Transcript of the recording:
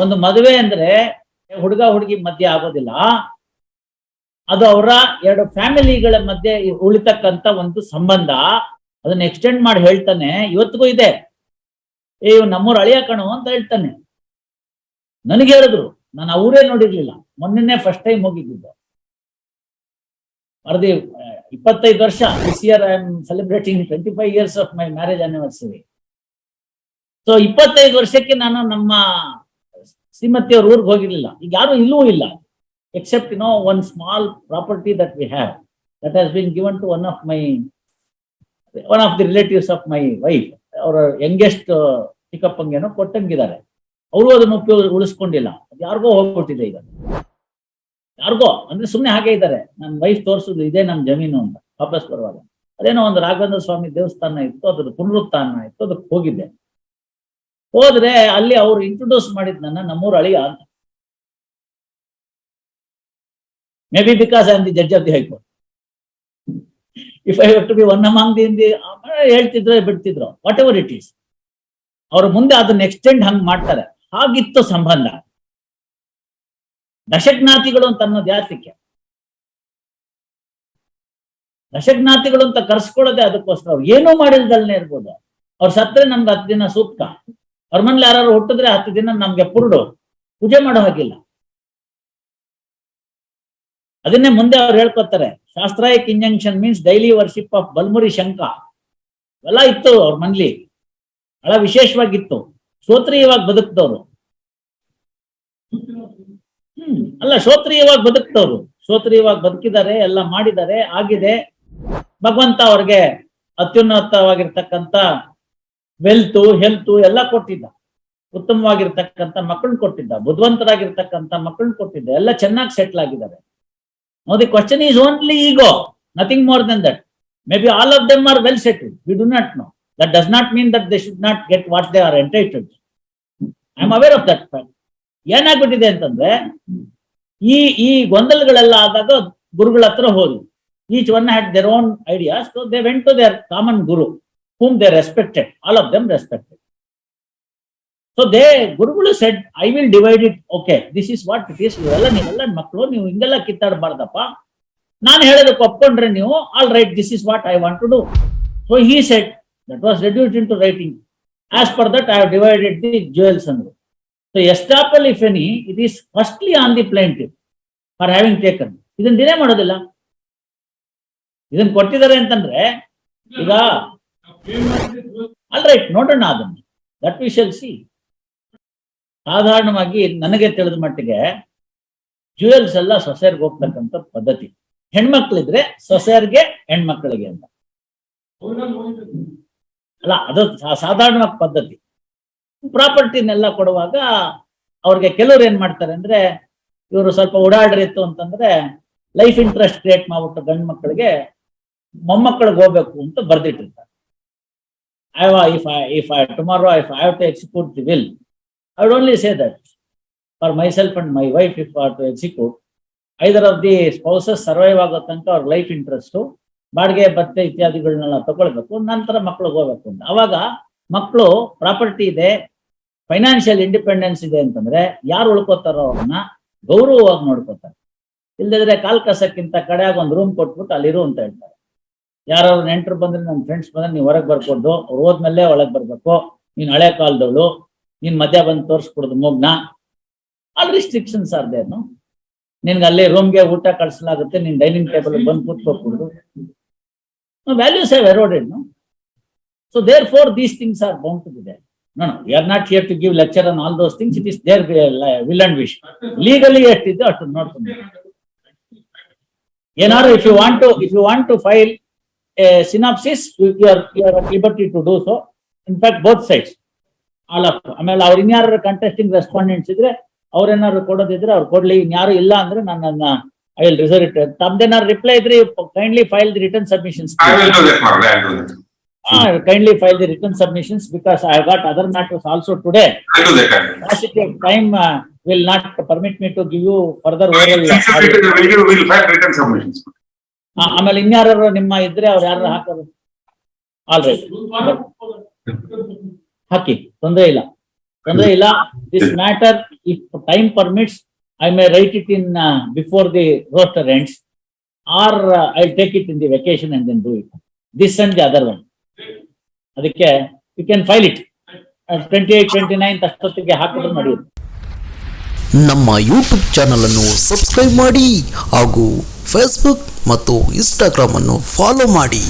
ಒಂದು ಮದುವೆ ಅಂದ್ರೆ ಹುಡುಗ ಹುಡುಗಿ ಮಧ್ಯೆ ಆಗೋದಿಲ್ಲ. ಅದು ಅವರ ಎರಡು ಫ್ಯಾಮಿಲಿಗಳ ಮಧ್ಯೆ ಉಳಿತಕ್ಕಂತ ಒಂದು ಸಂಬಂಧ. ಅದನ್ನ ಎಕ್ಸ್ಟೆಂಡ್ ಮಾಡಿ ಹೇಳ್ತಾನೆ, ಇವತ್ತಿಗೂ ಇದೆ. ಏ ಇವ್ ನಮ್ಮೂರ್ ಅಳಿಯ ಕಣು ಅಂತ ಹೇಳ್ತಾನೆ. ನನಗೆ ಹೇಳಿದ್ರು, ನಾನು ಅವರೇ ನೋಡಿರ್ಲಿಲ್ಲ. ಮೊನ್ನೆನೇ ಫಸ್ಟ್ ಟೈಮ್ ಹೋಗಿದ್ದು. ಮರದಿ ಇಪ್ಪತ್ತೈದು ವರ್ಷ this year I am celebrating twenty five years of my marriage anniversary so ಇಪ್ಪತ್ತೈದು ವರ್ಷಕ್ಕೆ ನಾನು ನಮ್ಮ ಶ್ರೀಮತಿಯವ್ರ ಊರಿಗೆ ಹೋಗಿರ್ಲಿಲ್ಲ. ಈಗ ಯಾರು ಇಲ್ಲೂ ಇಲ್ಲ. Except no one small property that we have that has been given to one of my one of the relatives of my wife ಅವರ ಯಂಗೆಸ್ಟ್ ಚಿಕ್ಕಪ್ಪಂಗೇನೋ ಕೊಟ್ಟಂಗಿದ್ದಾರೆ. ಅವರು ಅದನ್ನು ಉಪಯೋಗ ಉಳಿಸ್ಕೊಂಡಿಲ್ಲ. ಅದು ಯಾರಿಗೋ ಹೋಗ್ಬಿಟ್ಟಿದೆ ಈಗ. ಯಾರಿಗೋ, ಅಂದ್ರೆ ಸುಮ್ಮನೆ ಹಾಗೆ ಇದ್ದಾರೆ. ನನ್ನ ವೈಫ್ ತೋರಿಸುದು ಇದೇ ನಮ್ಮ ಜಮೀನು ಅಂತ. ವಾಪಸ್ ಬರುವಾಗ. ಅದೇನೋ ಒಂದು ರಾಘವೇಂದ್ರ ಸ್ವಾಮಿ ದೇವಸ್ಥಾನ ಇತ್ತು ಅದ್ರ ಪುನರುತ್ಥಾನ ಇತ್ತು, ಅದಕ್ಕೆ ಹೋಗಿದ್ದೆ. ಹೋದ್ರೆ ಅಲ್ಲಿ ಅವ್ರು ಇಂಟ್ರೊಡ್ಯೂಸ್ ಮಾಡಿದ್ ನನ್ನ ನಮ್ಮೂರ ಅಳಿಯ ಅಂತ. Maybe because I am the judge of the High Court if I to be one among the the ಹೇಳ್ತಿದ್ರು ಬಿಡ್ತಿದ್ರು. ವಾಟ್ ಎವರ್ ಇಟ್ ಈಸ್ ಅವ್ರ ಮುಂದೆ ಅದನ್ನ ಎಕ್ಸ್ಟೆಂಡ್ ಹಂಗ್ ಮಾಡ್ತಾರೆ. ಹಾಗಿತ್ತು ಸಂಬಂಧ. ದಶಜ್ಞಾತಿಗಳು ಅಂತ ಅನ್ನೋದು ಯಾತಕ್ಕೆ ದಶಜ್ಞಾತಿಗಳು ಅಂತ ಕರ್ಸ್ಕೊಳ್ಳೋದೇ ಅದಕ್ಕೋಸ್ಕರ. ಅವ್ರು ಏನೂ ಮಾಡಿಲ್ದಲ್ನೇ ಇರ್ಬೋದು. ಅವ್ರು ಸತ್ರೆ ನಮ್ಗೆ ಹತ್ತು ದಿನ ಸೂಕ್ತ. ಅವ್ರ ಮನೇಲಿ ಯಾರು ಹುಟ್ಟಿದ್ರೆ ಹತ್ತು ದಿನ ನಮ್ಗೆ ಪುರುಡು. ಪೂಜೆ ಮಾಡೋ ಹಾಗಿಲ್ಲ. ಅದನ್ನೇ ಮುಂದೆ ಅವ್ರು ಹೇಳ್ಕೊತಾರೆ ಶಾಸ್ತ್ರಾಯಕ್ injunction means daily worship of Balmuri ಶಂಕ ಎಲ್ಲ ಇತ್ತು ಅವ್ರ ಮನ್ಲಿ. ಬಹಳ ವಿಶೇಷವಾಗಿತ್ತು. ಶ್ರೋತ್ರಿಯವಾಗಿ ಬದುಕ್ತವ್ರು ಹ್ಮ್, ಅಲ್ಲ, ಶ್ರೋತ್ರಿಯವಾಗಿ ಬದುಕ್ತವ್ರು ಶ್ರೋತ್ರಿಯವಾಗಿ ಬದುಕಿದ್ದಾರೆ, ಎಲ್ಲ ಮಾಡಿದ್ದಾರೆ, ಆಗಿದೆ. ಭಗವಂತ ಅವ್ರಿಗೆ ಅತ್ಯುನ್ನತವಾಗಿರ್ತಕ್ಕಂಥ ವೆಲ್ತು ಹೆಲ್ತ್ ಎಲ್ಲ ಕೊಟ್ಟಿದ್ದ. ಉತ್ತಮವಾಗಿರ್ತಕ್ಕಂಥ ಮಕ್ಕಳನ್ನ ಕೊಟ್ಟಿದ್ದ. ಬುದ್ಧವಂತರಾಗಿರ್ತಕ್ಕಂಥ ಮಕ್ಕಳನ್ನ ಕೊಟ್ಟಿದ್ದ. ಎಲ್ಲ ಚೆನ್ನಾಗಿ ಸೆಟ್ಲ್ ಆಗಿದ್ದಾರೆ ನೋದಿ question is only ego nothing more than that maybe all of them are well settle we do not know that does not mean that they should not get what they are entitle I am aware of that fact ಏನಾಗ್ಬಿಟ್ಟಿದೆ ಅಂತಂದ್ರೆ, ಈ ಈ ಗೊಂದಲಗಳೆಲ್ಲ ಆದಾಗ ಗುರುಗಳ ಹತ್ರ ಹೋದ್ರು. Each one had their own idea so they went to their common guru whom they respected. All of them respected. So they ಗುರುಗಳು said I will divide it okay this is what it is ಇವೆಲ್ಲ ನೀವೆಲ್ಲ ಮಕ್ಕಳು, ನೀವು ಹಿಂಗೆಲ್ಲ ಕಿತ್ತಾಡಬಾರ್ದಪ್ಪ. ನಾನು ಹೇಳೋದಕ್ಕೆ ಒಪ್ಕೊಂಡ್ರೆ ನೀವು all right this is what I want to do so he set that was reduce into writing as per that I have divided the jewels ಅಂದ್ರು so estoppel if any it is firstly on the plaintiff for having taken ಇದನ್ನ ದಿನೇ ಮಾಡೋದಿಲ್ಲ. ಇದನ್ನ ಕೊಟ್ಟಿದ್ದಾರೆ ಅಂತಂದ್ರೆ, ಈಗ all right ನೋಡೋಣ ಅದನ್ನ ದಟ್ ವಿ ಶಲ್ ಸಿ ಸಾಧಾರಣವಾಗಿ ನನಗೆ ತಿಳಿದ ಮಟ್ಟಿಗೆ ಜ್ಯುವೆಲ್ಸ್ ಎಲ್ಲ ಸೊಸೆಯರ್ಗೆ ಹೋಗ್ತಕ್ಕಂಥ ಪದ್ಧತಿ. ಹೆಣ್ಮಕ್ಳಿದ್ರೆ ಸೊಸೆಯರ್ಗೆ, ಹೆಣ್ಮಕ್ಳಿಗೆ ಅಂತ. ಅಲ್ಲ, ಅದು ಸಾ- ಸಾಧಾರಣವಾಗಿ ಪದ್ಧತಿ. ಪ್ರಾಪರ್ಟಿನೆಲ್ಲ ಕೊಡುವಾಗ ಅವ್ರಿಗೆ ಕೆಲವ್ರು ಏನ್ ಮಾಡ್ತಾರೆ ಅಂದ್ರೆ, ಇವರು ಸ್ವಲ್ಪ ಓಡಾಡ್ರಿತ್ತು ಅಂತಂದ್ರೆ ಲೈಫ್ ಇಂಟ್ರೆಸ್ಟ್ ಕ್ರಿಯೇಟ್ ಮಾಡ್ಬಿಟ್ಟು ಗಂಡು ಮಕ್ಕಳಿಗೆ ಮೊಮ್ಮಕ್ಕಳಿಗೆ ಹೋಗ್ಬೇಕು ಅಂತ ಬರ್ದಿಟ್ಟಿರ್ತಾರೆ. I, if I, if I, tomorrow, if I have to execute the will, I would only say that for myself and my wife, if I have to execute, either of the spouses survive ಆಗೋ ತನಕ ಅವ್ರ life interest ಬಾಡಿಗೆ ಭತ್ತೆ ಇತ್ಯಾದಿಗಳನ್ನೆಲ್ಲ ತಗೊಳ್ಬೇಕು ನಂತರ ಮಕ್ಳಿಗೆ ಹೋಗ್ಬೇಕು ಅಂತ. ಅವಾಗ ಮಕ್ಕಳು ಪ್ರಾಪರ್ಟಿ ಇದೆ ಫೈನಾನ್ಷಿಯಲ್ ಇಂಡಿಪೆಂಡೆನ್ಸ್ ಇದೆ ಅಂತಂದ್ರೆ ಯಾರು ಉಳ್ಕೋತಾರೋ ಅವ್ರನ್ನ ಗೌರವವಾಗಿ ನೋಡ್ಕೋತಾರೆ. ಇಲ್ದಿದ್ರೆ ಕಾಲ್ ಕಸಕ್ಕಿಂತ ಕಡೆಯಾಗ ಒಂದು ರೂಮ್ ಕೊಟ್ಬಿಟ್ಟು ಅಲ್ಲಿರು ಅಂತ ಹೇಳ್ತಾರೆ. ಯಾರು ನೆಂಟರು ಬಂದ್ರೆ ನನ್ನ ಫ್ರೆಂಡ್ಸ್ ಬಂದ್ರೆ ನೀವು ಹೊರಗೆ ಬರ್ಕೊಂಡು ಅವ್ರು ಹೋದ್ಮೇಲೆ ಒಳಗೆ ಬರ್ಬೇಕು. ನೀನ್ ಹಳೆ ಕಾಲದವಳು, ನೀನ್ ಮಧ್ಯ ಬಂದು ತೋರಿಸ್ಕೊಡ್ದು ಮೂಗ್ನ. ಅಲ್ಲಿ ರಿಸ್ಟ್ರಿಕ್ಷನ್ಸ್ ಆರ್ ದೇನು ನಿನ್ಗೆ ಅಲ್ಲಿ ರೂಮ್ಗೆ ಊಟ ಕಳ್ಸಲಾಗುತ್ತೆ, ನೀನ್ ಡೈನಿಂಗ್ ಟೇಬಲ್ ಬಂದು ಕೂತ್ಕೋಬಹುದು values have eroded no? So therefore these things are bound to be there you are not here to give lecture on all those things it is there will and wish legally ಎಷ್ಟಿದೆ ಅಷ್ಟು ನೋಡ್ಕೊಂಡು. ಏನಾದ್ರು if you want to if you want to file a synopsis, you are, you are at liberty to do so. In fact, both sides. All of, ಆಮೇಲೆ ಅವ್ರು ಇನ್ಯಾರು contesting respondents ಇದ್ರೆ ಅವ್ರೇನಾದ್ರು ಕೊಡೋದಿದ್ರೆ ಅವ್ರು ಕೊಡ್ಲಿ. ಇನ್ಯಾರು ಇಲ್ಲ ಅಂದ್ರೆ ನನ್ನ ಐ ವಿಲ್ ರಿಸರ್ವ್ ಇಟ್ ತಮ್ದೇನಾದ್ರು ರಿಪ್ಲೈ ಇದ್ರೆ kindly file the return submissions. Kindly file the return submissions because I got other matters also today time will not permit me to give you further Since ಆಮೇಲೆ ಇನ್ಯಾರು ನಿಮ್ಮ ಇದ್ರೆ ಅವ್ರು ಯಾರು ಹಾಕೋದು. All right ಹಾಕಿ ತೊಂದರೆ ಇಲ್ಲ. ತೊಂದರೆ ಇಲ್ಲ. This matter if time permits I may write it in before the roster ends or I take it in the vacation and then do it this and the other one ಅದಕ್ಕೆ you can file it twenty eight twenty nine ಅಷ್ಟೊತ್ತಿಗೆ ಹಾಕಿದ್ರೆ ನಡೆಯುತ್ತೆ ನಮ್ಮ YouTube channel ಅನ್ನು subscribe ಮಾಡಿ ಹಾಗೂ Facebook ಮತ್ತು ಇನ್ಸ್ಟಾಗ್ರಾಮನ್ನು follow ಮಾಡಿ.